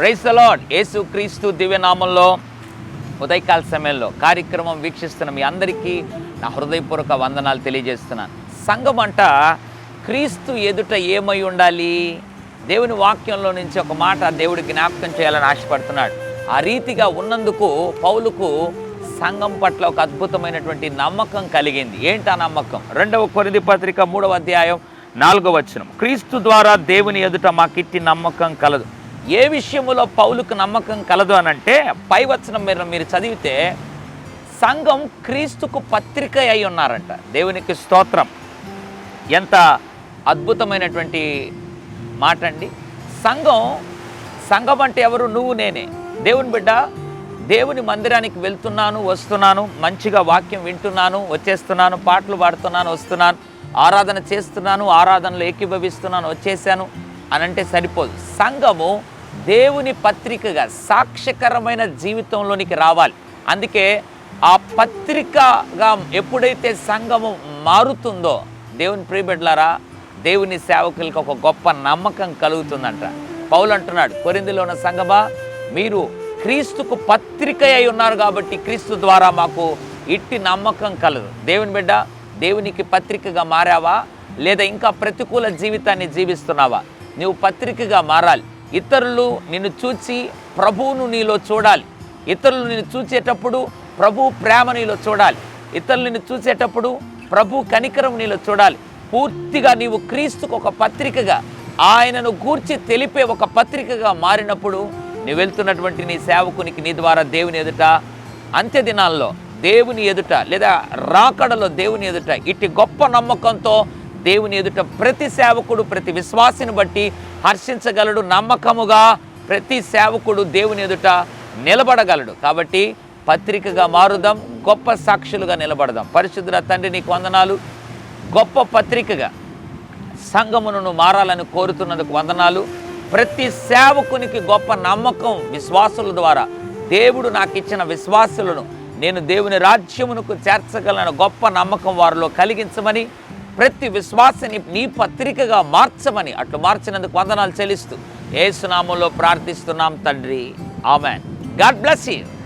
Price అలాడ్ యేసు క్రీస్తు దివ్యనామంలో ఉదయకాల సమయంలో కార్యక్రమం వీక్షిస్తున్న మీ అందరికీ నా హృదయపూర్వక వందనాలు తెలియజేస్తున్నాను. సంఘం అంట క్రీస్తు ఎదుట ఏమై ఉండాలి? దేవుని వాక్యంలో నుంచి ఒక మాట దేవుడి జ్ఞాపకం చేయాలని ఆశపడుతున్నాడు. ఆ రీతిగా ఉన్నందుకు పౌలుకు సంఘం పట్ల ఒక అద్భుతమైనటువంటి నమ్మకం కలిగింది. ఏంటి ఆ నమ్మకం? రెండవ కొరిది పత్రిక మూడవ అధ్యాయం నాలుగవ వచనం. క్రీస్తు ద్వారా దేవుని ఎదుట మాకిట్టి నమ్మకం కలదు. ఏ విషయంలో పౌలుకు నమ్మకం కలదు అని అంటే పై వచనం మీరు మీరు చదివితే సంఘం క్రీస్తుకు పత్రిక అయి ఉన్నారంట. దేవునికి స్తోత్రం. ఎంత అద్భుతమైనటువంటి మాట అండి సంఘం సంఘం అంటే ఎవరు? నువ్వు నేనే. దేవుని బిడ్డ దేవుని మందిరానికి వెళ్తున్నాను వస్తున్నాను మంచిగా వాక్యం వింటున్నాను వచ్చేస్తున్నాను పాటలు పాడుతున్నాను వస్తున్నాను ఆరాధన చేస్తున్నాను ఆరాధనలు ఏకీభవిస్తున్నాను వచ్చేసాను అని అంటే సరిపోదు. సంఘము దేవుని పత్రికగా సాక్ష్యకరమైన జీవితంలోనికి రావాలి. అందుకే ఆ పత్రికగా ఎప్పుడైతే సంఘము మారుతుందో దేవుని ప్రియబిడ్లారా దేవుని సేవకులకు ఒక గొప్ప నమ్మకం కలుగుతుందంట. పౌలు అంటున్నాడు కొరిందులో ఉన్న సంగమా మీరు క్రీస్తుకు పత్రిక అయి ఉన్నారు కాబట్టి క్రీస్తు ద్వారా మాకు ఇట్టి నమ్మకం కలదు. దేవుని బిడ్డ దేవునికి పత్రికగా మారావా? లేదా ఇంకా ప్రతికూల జీవితాన్ని జీవిస్తున్నావా? నువ్వు పత్రికగా మారాలి. ఇతరులు నిన్ను చూచి ప్రభువును నీలో చూడాలి. ఇతరులు నిన్ను చూసేటప్పుడు ప్రభు ప్రేమ నీలో చూడాలి. ఇతరులు నిన్ను చూసేటప్పుడు ప్రభు కనికరం నీలో చూడాలి. పూర్తిగా నీవు క్రీస్తుకు ఒక పత్రికగా ఆయనను గూర్చి తెలిపే ఒక పత్రికగా మారినప్పుడు నువ్వు వెళ్తున్నటువంటి నీ సేవకునికి నీ ద్వారా దేవుని ఎదుట అంత్య దినాల్లో దేవుని ఎదుట లేదా రాకడలో దేవుని ఎదుట ఇట్టి గొప్ప నమ్మకంతో దేవుని ఎదుట ప్రతి సేవకుడు ప్రతి విశ్వాసిని బట్టి హర్షించగలడు నమ్మకముగా ప్రతి సేవకుడు దేవుని ఎదుట నిలబడగలడు. కాబట్టి పత్రికగా మారుదాం గొప్ప సాక్షులుగా నిలబడదాం. పరిశుద్ధుల తండ్రి నీకు వందనాలు. గొప్ప పత్రికగా సంఘమును మారాలని కోరుతున్నందుకు వందనాలు. ప్రతి సేవకునికి గొప్ప నమ్మకం విశ్వాసుల ద్వారా. దేవుడు నాకు ఇచ్చిన విశ్వాసులను నేను దేవుని రాజ్యమునకు చేర్చగలను గొప్ప నమ్మకం వారిలో కలిగించమని ప్రతి విశ్వాసని నీ పత్రికగా మార్చమని. అట్లు మార్చినందుకు వందనాలు చెల్లిస్తూ ఏసునామంలో ప్రార్థిస్తున్నాం తండ్రి. ఆమెన్. God bless you.